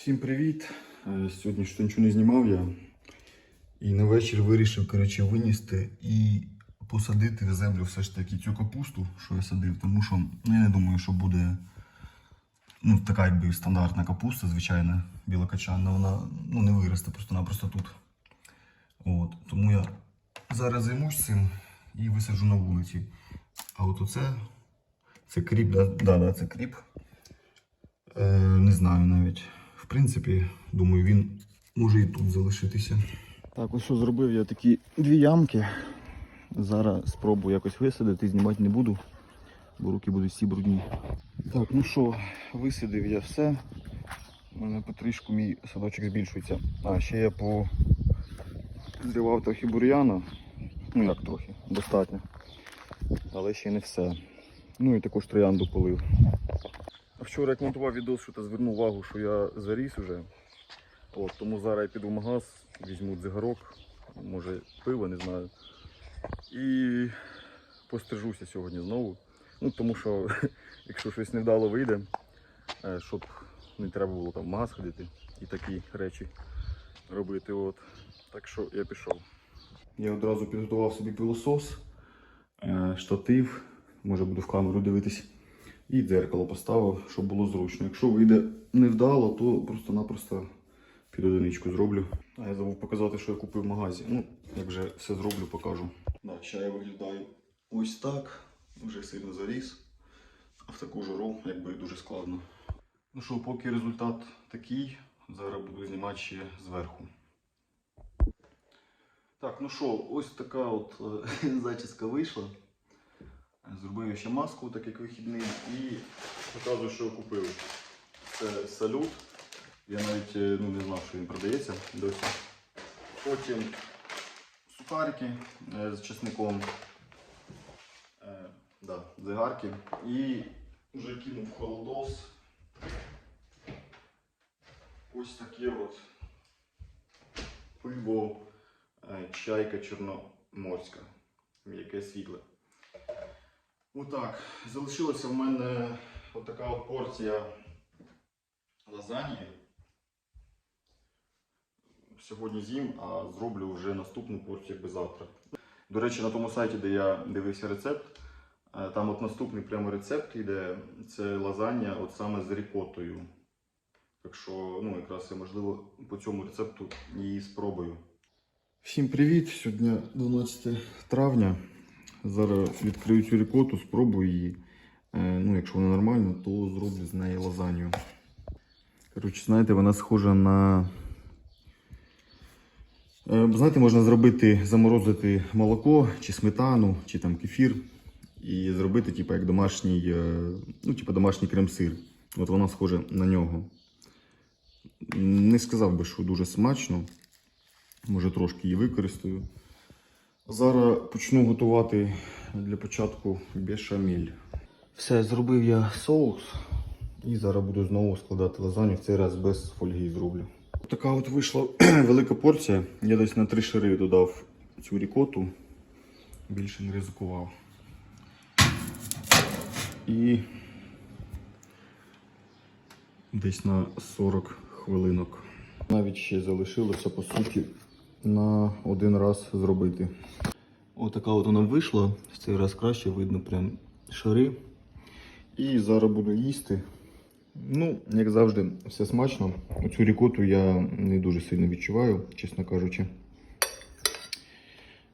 Всім привіт! Е, Сьогодні що нічого не знімав я. І на вечір вирішив коротше, винести і посадити в землю все ж таки цю капусту, що я садив, тому що ну, я не думаю, що буде ну, така якби стандартна капуста, звичайна білокачанна, вона ну, не виросте просто-напросто тут. От. Тому я зараз займусь цим і висаджу на вулиці. А от оце це кріп, да, да, да, це кріп. Е, не знаю навіть. Принципі, думаю, він може і тут залишитися. Так, ось що зробив я такі дві ямки. Зараз спробую якось висадити, знімати не буду, бо руки будуть всі брудні. Так, ну що, висадив я все. У мене потрішку мій садочок збільшується. А, ще я по зривав трохи бур'яна. Ну як трохи, достатньо. Але ще не все. Ну і також троянду полив. Вчора як монтував відос, що та звернув увагу, що я заріс уже. От, тому зараз я піду в магаз, візьму дзигарок, може пиво, не знаю. І пострижуся сьогодні знову. Ну, тому що якщо щось невдало вийде, е, щоб не треба було там в магаз ходити і такі речі робити. От. Так що я пішов. Я одразу підготував собі пилосос, е, штатив, може буду в камеру дивитись. І дзеркало поставив, щоб було зручно. Якщо вийде невдало, то просто-напросто під одиничку зроблю. А я забув показати, що я купив в магазі. Ну, як вже все зроблю, покажу. Да, ще я виглядаю ось так. Вже сильно заріс. А в таку жару якби дуже складно. Ну що, поки результат такий, зараз буду знімати ще зверху. Так, ну що, ось така от е, зачіска вийшла. Зробив я ще маску, так як вихідний, і показую, що я купив. Це салют. Я навіть е, ну, не знав, що він продається досі. Потім сухарики е, з чесником, е, да, дзигарки. І вже кинув холодос. Ось таке от пиво е, чайка чорноморська. М'яке світле. Отак. Залишилася в мене отака от порція лазаньї. Сьогодні з'їм, а зроблю вже наступну порцію якби завтра. До речі, на тому сайті, де я дивився рецепт, е, там от наступний прямо рецепт йде. Це лазанья от саме з рікотою. Так що, ну, якраз я можливо по цьому рецепту її спробую. Всім привіт! Сьогодні 12 травня. Зараз відкрию цю рікоту, спробую її. Е, Ну, якщо вона нормальна, то зроблю з неї лазанью. Коротше, знаєте, вона схожа на. Е, Знаєте, можна зробити, заморозити молоко, чи сметану, чи там кефір. І зробити, типу, як домашній, е, ну, типу, домашній крем-сир. От вона схожа на нього. Не сказав би, що дуже смачно. Може трошки її використаю. Зараз почну готувати для початку бешамель. Все, зробив я соус. І зараз буду знову складати лазанью, в цей раз без фольги зроблю. Така от вийшла велика порція. Я десь на три шари додав цю рікоту. Більше не ризикував. І десь на 40 хвилинок. Навіть ще залишилося по суті на один раз зробити. Отака от вона вийшла. В цей раз краще видно прям шари. І зараз буду їсти. Ну, як завжди, все смачно. Оцю рікоту я не дуже сильно відчуваю, чесно кажучи.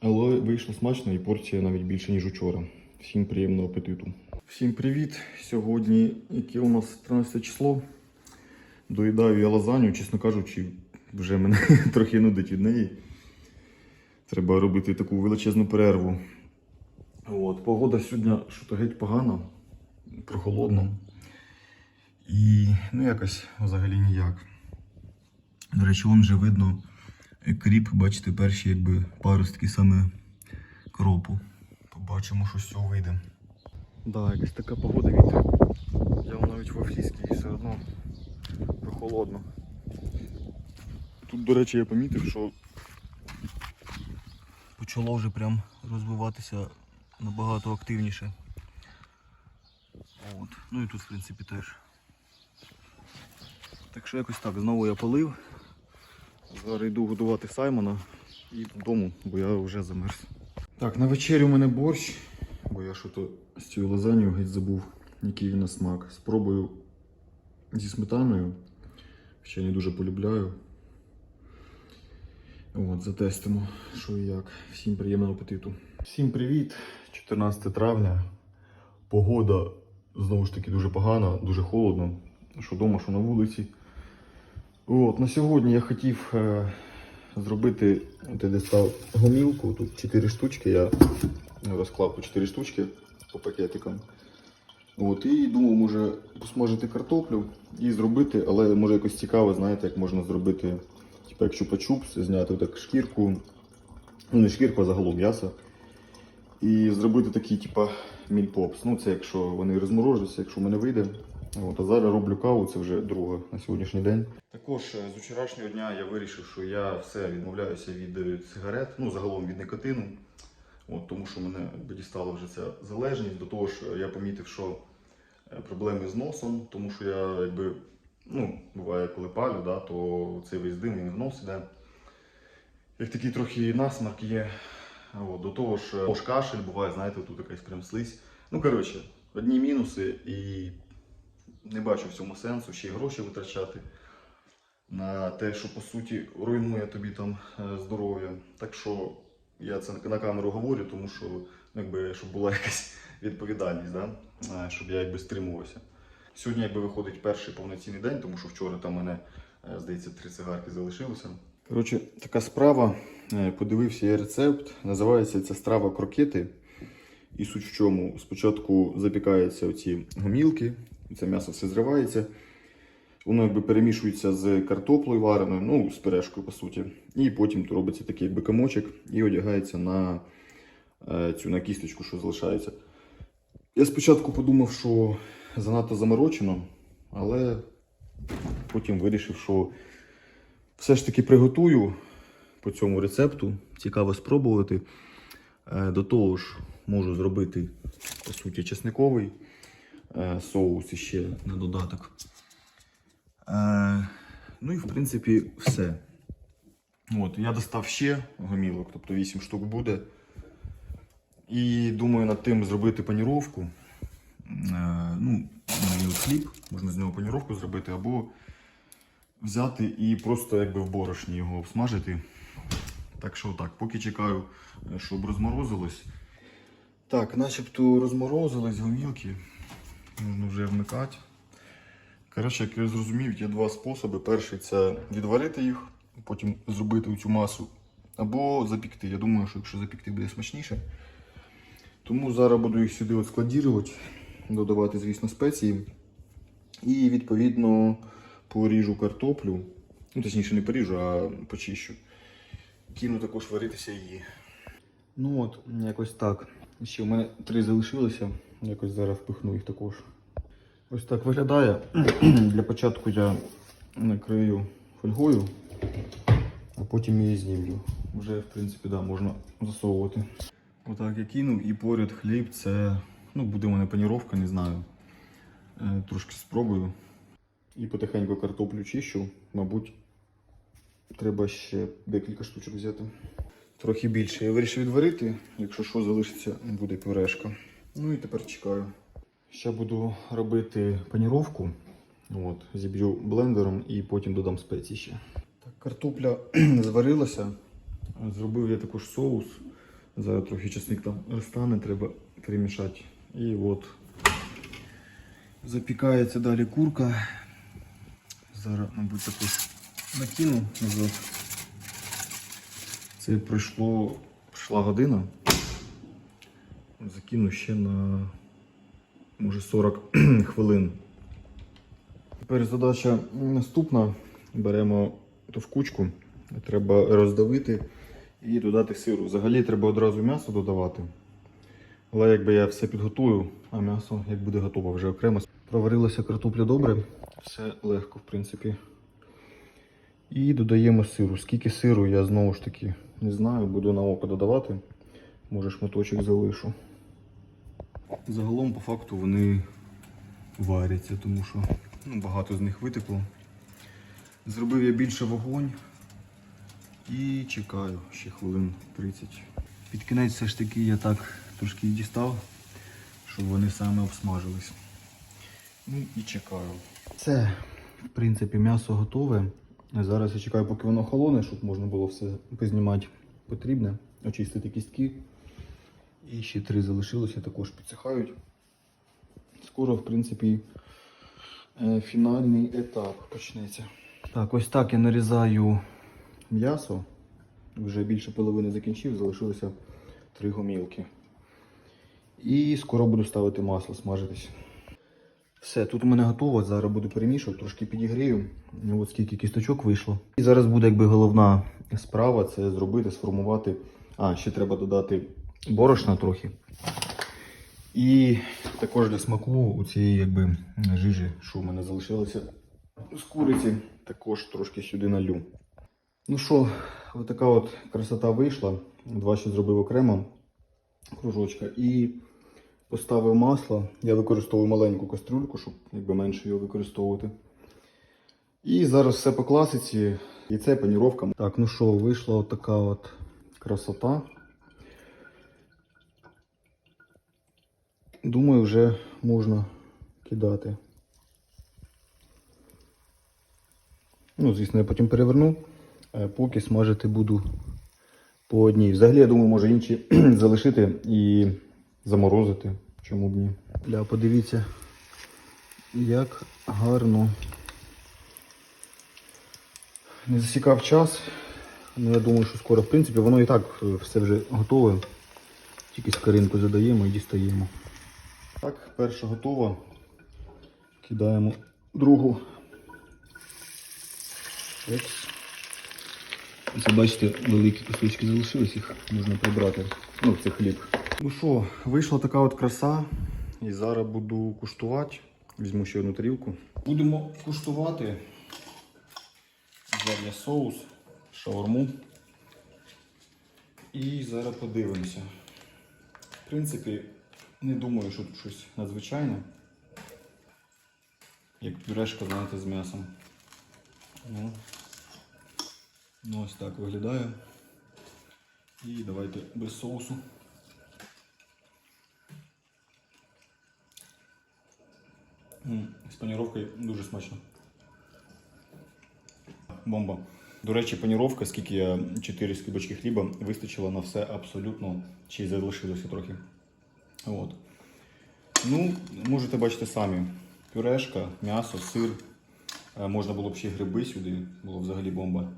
Але вийшло смачно і порція навіть більше, ніж учора. Всім приємного апетиту. Всім привіт! Сьогодні, яке у нас 13 число. Доїдаю я лазанью, чесно кажучи, вже мене трохи нудить від неї. Треба робити таку величезну перерву. От, погода сьогодні що-то геть погана, прохолодно. І ну якось взагалі ніяк. До речі, вон вже видно кріп, бачите, перші якби паростки саме кропу. Побачимо, що з цього вийде. Да, якась така погода вітер. Я навіть в офіській все одно прохолодно. Тут, до речі, я помітив, що почало вже прям розвиватися набагато активніше. От. Ну і тут, в принципі, теж. Так що якось так, знову я полив. Зараз йду годувати Саймона і додому, бо я вже замерз. Так, на вечерю у мене борщ, бо я що то з цією лазанью геть забув, який він на смак. Спробую зі сметаною. Ще не дуже полюбляю. От, затестимо, що і як. Всім приємного апетиту. Всім привіт! 14 травня. Погода знову ж таки дуже погана, дуже холодно. Що вдома, що на вулиці. От, на сьогодні я хотів е, зробити, я дістав гомілку, тут 4 штучки, я розклав по 4 штучки по пакетикам. От, і думав, може посмажити картоплю і зробити, але може якось цікаво, знаєте, як можна зробити, типу як чупа-чупс, зняти так шкірку, ну не шкірку, а загалом м'ясо. І зробити такий, типа, мільпопс. Ну, це якщо вони розморожуються, якщо в мене вийде. От, а зараз роблю каву, це вже друга на сьогоднішній день. Також е, з вчорашнього дня я вирішив, що я все відмовляюся від е, сигарет, ну загалом від никотину. От, тому що мене дістала вже ця залежність. До того ж, е, я помітив, що проблеми з носом, тому що я якби, ну, буває, коли палю, да, то цей весь дим він в нос іде. Як такий трохи насмарк є. От, до того ж, е, ж кашель буває, знаєте, тут якась прям слизь. Ну, коротше, одні мінуси і не бачу в цьому сенсу, ще й гроші витрачати на те, що по суті руйнує тобі там е, здоров'я. Так що я це на камеру говорю, тому що ну, якби, щоб була якась відповідальність, да? е, щоб я якби стримувався. Сьогодні якби виходить перший повноцінний день, тому що вчора там мене, е, здається, три цигарки залишилося. Коротше, така справа. Е, Подивився я рецепт. Називається ця страва крокети. І суть в чому? Спочатку запікаються оці гомілки, це м'ясо все зривається. Воно якби перемішується з картоплею вареною, ну, з пюрешкою, по суті. І потім робиться такий якби комочок і одягається на е, цю на кісточку, що залишається. Я спочатку подумав, що занадто заморочено, але потім вирішив, що все ж таки приготую по цьому рецепту. Цікаво спробувати. Е, До того ж, можу зробити, по суті, чесниковий е, соус іще на додаток. Е, Ну і в принципі все. От, я достав ще гомілок, тобто 8 штук буде. І думаю над тим зробити паніровку. Ну, от хліб, можна з нього паніровку зробити, або взяти і просто якби в борошні його обсмажити. Так що так, поки чекаю, е, щоб розморозилось. Так, начебто розморозились гомілки. Можна вже вмикати. Коротше, як я зрозумів, є два способи. Перший це відварити їх, потім зробити цю масу. Або запікти. Я думаю, що якщо запікти буде смачніше. Тому зараз буду їх сюди складірувати, додавати, звісно, спеції. І відповідно поріжу картоплю. Ну, точніше, не поріжу, а почищу. Кину також варитися її. Ну от, якось так. Ще в мене три залишилося. Якось зараз впихну їх також. Ось так виглядає. Для початку я накрию фольгою, а потім її знімлю. Вже, в принципі, да, можна засовувати. Отак я кинув і поряд хліб це ну, буде у мене паніровка, не знаю. Е, Трошки спробую. І потихеньку картоплю чищу. Мабуть, треба ще декілька штучок взяти. Трохи більше. Я вирішив відварити. Якщо що залишиться, буде пюрешка. Ну і тепер чекаю. Ще буду робити паніровку. От, зіб'ю блендером і потім додам спеції ще. Так, картопля зварилася. Зробив я також соус. Зараз трохи часник там розтане, треба перемішати. І от запікається далі курка. Зараз, мабуть, також накину назад. Це пройшло, пройшла година. Закину ще на може 40 хвилин. Тепер задача наступна. Беремо ту кучку, треба роздавити і додати сиру. Взагалі треба одразу м'ясо додавати. Але якби я все підготую, а м'ясо як буде готове вже окремо. Проварилася картопля добре, все легко, в принципі. І додаємо сиру. Скільки сиру, я знову ж таки не знаю, буду на око додавати. Може шматочок залишу. Загалом, по факту, вони варяться, тому що ну, багато з них витекло. Зробив я більше вогонь і чекаю ще хвилин 30. Під кінець все ж таки я так трошки дістав, щоб вони саме обсмажились. Ну і чекаю. Це, в принципі, м'ясо готове. Зараз я чекаю, поки воно холоне, щоб можна було все познімати потрібне, очистити кістки. І ще три залишилося, також підсихають. Скоро, в принципі, е, фінальний етап почнеться. Так, ось так я нарізаю м'ясо. Вже більше половини закінчив, залишилося три гомілки. І скоро буду ставити масло смажитись. Все, тут у мене готово. Зараз буду перемішувати, трошки підігрію. Ну, От скільки кісточок вийшло. І зараз буде якби головна справа це зробити, сформувати. А, ще треба додати борошна трохи. І також для смаку у цієї якби жижі, що в мене залишилося з куриці, також трошки сюди налю. Ну що, отака от красота вийшла. Два ще зробив окремо кружочка. І поставив масло. Я використовую маленьку кастрюльку, щоб якби менше його використовувати. І зараз все по класиці. І це паніровка. Так, ну що, вийшла от така от красота. Думаю, вже можна кидати. Ну, звісно, я потім переверну. Е, Поки смажити буду по одній. Взагалі, я думаю, може інші залишити і заморозити. Чому б ні? Бля, подивіться, як гарно. Не засікав час. Ну, я думаю, що скоро, в принципі, воно і так все вже готове. Тільки скоринку задаємо і дістаємо. Так, перша готова. Кидаємо другу. Екс. Це бачите, великі кусочки залишились, їх можна прибрати. Ну, це хліб. Ну що, вийшла така от краса. І зараз буду куштувати. Візьму ще одну тарілку. Будемо куштувати. Взяв я соус, шаурму. І зараз подивимося. В принципі, не думаю, що тут щось надзвичайне. Як пюрешка, знаєте, з м'ясом. Ну, ну ось так виглядає. І давайте без соусу. З паніровкою дуже смачно. Бомба. До речі, паніровка, скільки я 4 скибочки хліба, вистачило на все абсолютно, чи й залишилося трохи. От. Ну, можете бачити самі. Пюрешка, м'ясо, сир. Е, Можна було б ще гриби сюди, було взагалі бомба.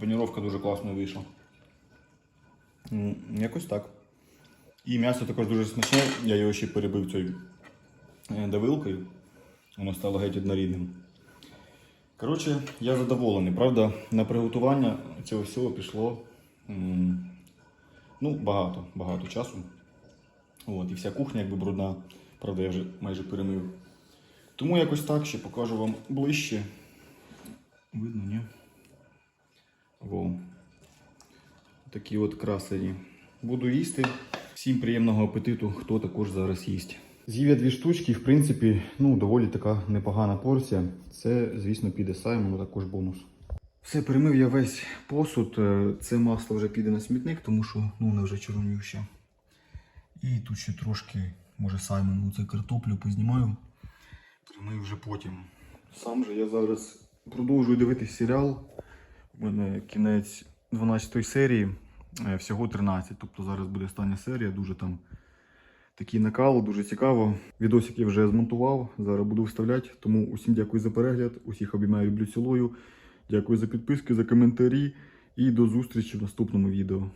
Паніровка дуже класно вийшла. Якось так. І м'ясо також дуже смачне. Я його ще перебив цією е, давилкою. Воно стало геть однорідним. Коротше, я задоволений. Правда, на приготування цього всього пішло ну, багато, багато часу. От, і вся кухня якби брудна. Правда, я вже майже перемив. Тому якось так ще покажу вам ближче. Видно, ні? Во. Такі от красені. Буду їсти. Всім приємного апетиту, хто також зараз їсть. З'їв я дві штучки, в принципі, ну, доволі така непогана порція. Це, звісно, піде Саймону також бонус. Все, перемив я весь посуд. Е, Це масло вже піде на смітник, тому що ну, воно вже чорнюще. І тут ще трошки, може, Саймону це картоплю познімаю. Перемию вже потім. Сам же я зараз продовжую дивитись серіал. У мене кінець 12 серії, всього 13. Тобто зараз буде остання серія, дуже там такий накал, дуже цікаво. Відосик я вже змонтував, зараз буду вставляти. Тому усім дякую за перегляд, усіх обіймаю, люблю, цілою. Дякую за підписки, за коментарі і до зустрічі в наступному відео.